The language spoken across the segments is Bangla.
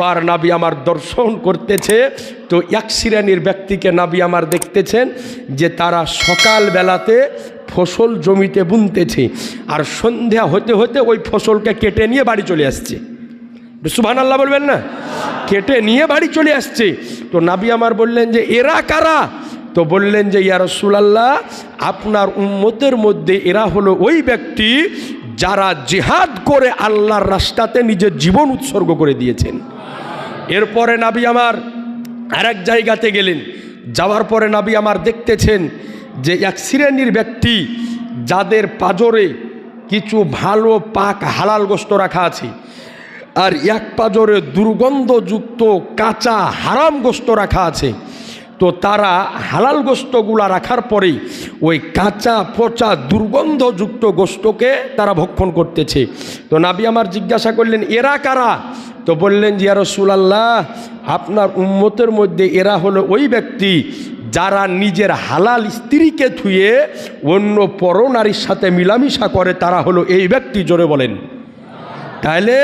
এবার নাবি আমার দর্শন করতেছে, তো এক শ্রেণির ব্যক্তিকে নাবি আমার দেখতেছেন যে তারা সকাল বেলাতে ফসল জমিতে বুনতেছে আর সন্ধ্যা হতে হতে ওই ফসলকে কেটে নিয়ে বাড়ি চলে আসছে। সুভান আল্লাহ বলবেন না? কেটে নিয়ে বাড়ি চলে আসছে। তো নাবি আমার বললেন যে, এরা কারা? তো বললেন যে, ইয়া রসুলাল্লাহ, আপনার উম্মতের মধ্যে এরা হলো ওই ব্যক্তি যারা জেহাদ করে আল্লাহর রাস্তাতে নিজের জীবন উৎসর্গ করে দিয়েছেন। এরপরে নাবি আমার আরেক জায়গাতে গেলেন। যাওয়ার পরে নাবি আমার দেখতেছেন যে এক শ্রেণির ব্যক্তি যাদের পাজরে কিছু ভালো পাক হালাল গোস্ত রাখা আছে আর এক পাজরে দুর্গন্ধযুক্ত কাঁচা হারাম গোস্ত রাখা আছে। তো তারা হালাল গোস্তগুলা রাখার পরেই ওই কাঁচা পচা দুর্গন্ধযুক্ত গোস্তকে তারা ভক্ষণ করতেছে। তো নাবি আমার জিজ্ঞাসা করলেন, এরা কারা? তো বললেন যে রসুলাল্লাহ, আপনার উম্মতের মধ্যে এরা হলো ওই ব্যক্তি যারা নিজের হালাল স্ত্রীকে থুয়ে অন্য পর নারীর সাথে মিলামিশা করে, তারা হলো এই ব্যক্তি। জোরে বলেন। তাহলে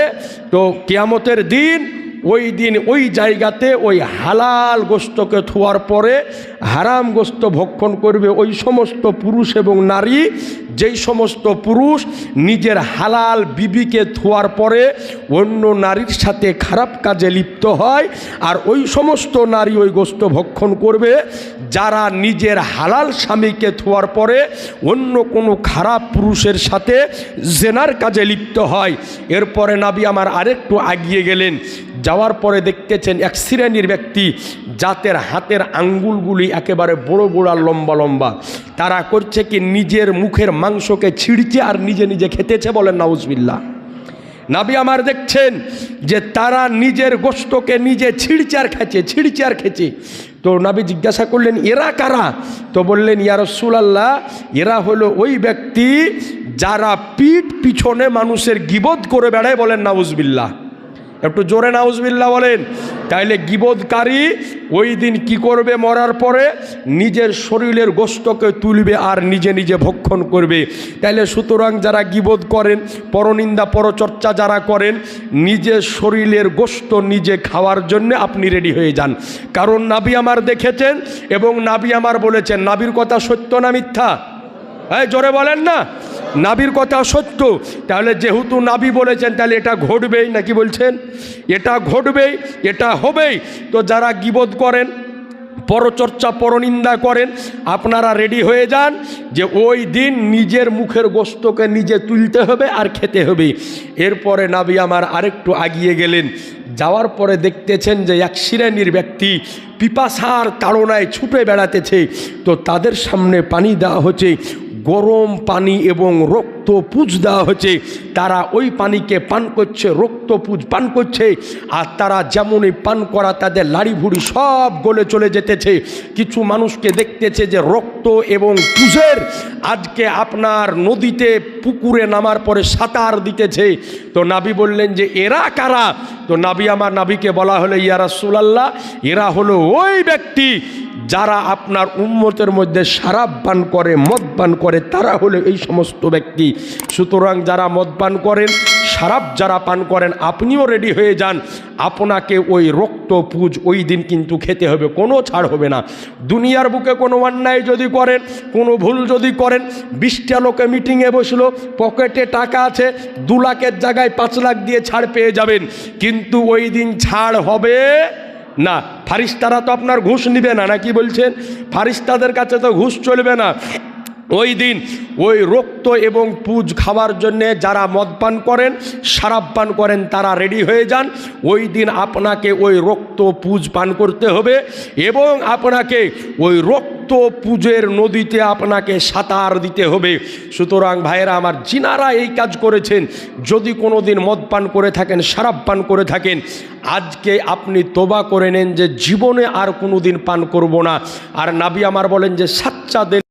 তো কেয়ামতের দিন ওই দিন ওই জায়গাতে ওই হালাল গোস্তকে থোয়ার পরে হারাম গোস্ত ভক্ষণ করবে ওই সমস্ত পুরুষ এবং নারী। যেই সমস্ত পুরুষ নিজের হালাল বিবিকে থোয়ার পরে অন্য নারীর সাথে খারাপ কাজে লিপ্ত হয় আর ওই সমস্ত নারী ওই গোস্ত ভক্ষণ করবে, যারা নিজের হালাল স্বামীকে থোয়ার পরে অন্য কোনো খারাপ পুরুষের সাথে জেনার কাজে লিপ্ত হয়। এরপরে নাবি আমার আরেকটু আগিয়ে গেলেন। যাওয়ার পরে দেখতেছেন এক শ্রেণির ব্যক্তি, জাতের হাতের আঙ্গুলগুলি একেবারে বড় বড় আর লম্বা লম্বা। তারা করছে কি, নিজের মুখের মাংসকে ছিঁড়ছে আর নিজে নিজে খেতেছে বলেন নাউজবিল্লা নাবি আমার দেখছেন যে তারা নিজের গোস্তকে নিজে ছিঁড়চার খেছে ছিঁড়চার খেছে তো নাবি জিজ্ঞাসা করলেন, এরা কারা? তো বললেন, ইয়া রসুলাল্লাহ, এরা হলো ওই ব্যক্তি যারা পিঠ পিছনে মানুষের গিবোধ করে বেড়ায় বলেন নাউজবিল্লা একটু জোরে নাউজবিল্লা বলেন। তাইলে গিবোধকারী ওই দিন কি করবে? মরার পরে নিজের শরীরের গোস্তকে তুলবে আর নিজে নিজে ভক্ষণ করবে। তাইলে সুতরাং যারা গিবোধ করেন, পরনিন্দা, পরচর্চা যারা করেন নিজের শরীরের গোস্ত নিজে খাওয়ার জন্য আপনি রেডি হয়ে যান। কারণ নাবি আমার দেখেছেন এবং নাবি আমার বলেছেন। নাবির কথা সত্য না মিথ্যা? হ্যাঁ জোরে বলেন না। নাবির কথা সত্য। তাহলে যেহেতু নাবি বলেছেন, তাহলে এটা ঘটবেই নাকি বলছেন? এটা ঘটবেই, এটা হবেই। তো যারা গিবোধ করেন, পরচর্চা, পরনিন্দা করেন, আপনারা রেডি হয়ে যান যে ওই দিন নিজের মুখের গোস্তকে নিজে তুলতে হবে আর খেতে হবে। এরপরে নাবি আমার আরেকটু আগিয়ে গেলেন। যাওয়ার পরে দেখতেছেন যে এক শ্রেণির ব্যক্তি পিপাসার তাড়নায় ছুটে বেড়াতেছে। তো তাদের সামনে পানি দেওয়া হচ্ছে। গরম পানি এবং রক্ত পুজ দেওয়া হচ্ছে তারা ওই পানিকে পান করছে, রক্ত পুজ পান করছে। আর তারা যেমনই পান করা তাদের লাড়ি ভুড়ি সব গলে চলে যেতেছে। কিছু মানুষকে দেখতেছে যে রক্ত এবং পুজের আজকে আপনার নদীতে পুকুরে নামার পরে সাঁতার দিতেছে। তো নাবি বললেন যে, এরা কারা? তো নাবি, আমার নাবিকে বলা হলো ইয়ারা সুলাল্লাহ এরা হলো ওই ব্যক্তি যারা আপনার উম্মতের মধ্যে সারাপ পান করে, মদ পান করে, তারা হলো এই সমস্ত ব্যক্তি। সুতরাং যারা মদ পান করেন, সারাপ যারা পান করেন, আপনিও রেডি হয়ে যান। আপনাকে ওই রক্ত পুজ ওই দিন কিন্তু খেতে হবে, কোনো ছাড় হবে না। দুনিয়ার বুকে কোনো অন্যায় যদি করেন, কোনো ভুল যদি করেন, বিশটা লোকে মিটিংয়ে বসল, পকেটে টাকা আছে, দু লাখের জায়গায় পাঁচ লাখ দিয়ে ছাড় পেয়ে যাবেন। কিন্তু ওই দিন ছাড় হবে না, ফারিস্তারা তো আপনার ঘুষ নিবে না নাকি বলছেন? ফারিস্তাদের কাছে তো ঘুষ চলবে না। ওই দিন ওই রক্ত এবং পুজ খাওয়ার জন্যে যারা মদ পান করেন সারাপ পান করেন, তারা রেডি হয়ে যান। ওই দিন আপনাকে ওই রক্ত, পুজ পান করতে হবে এবং আপনাকে ওই রক্ত পুজের নদীতে আপনাকে সাঁতার দিতে হবে। সুতরাং ভাইয়েরা, আমার যিনারা এই কাজ করেছেন। যদি কোনো দিন মদ পান করে থাকেন সারাপ পান করে থাকেন, আজকে আপনি তোবা করে নেন যে জীবনে আর কোনো দিন পান করব না। আর নাবি আমার বলেন যে সাচ্চাদের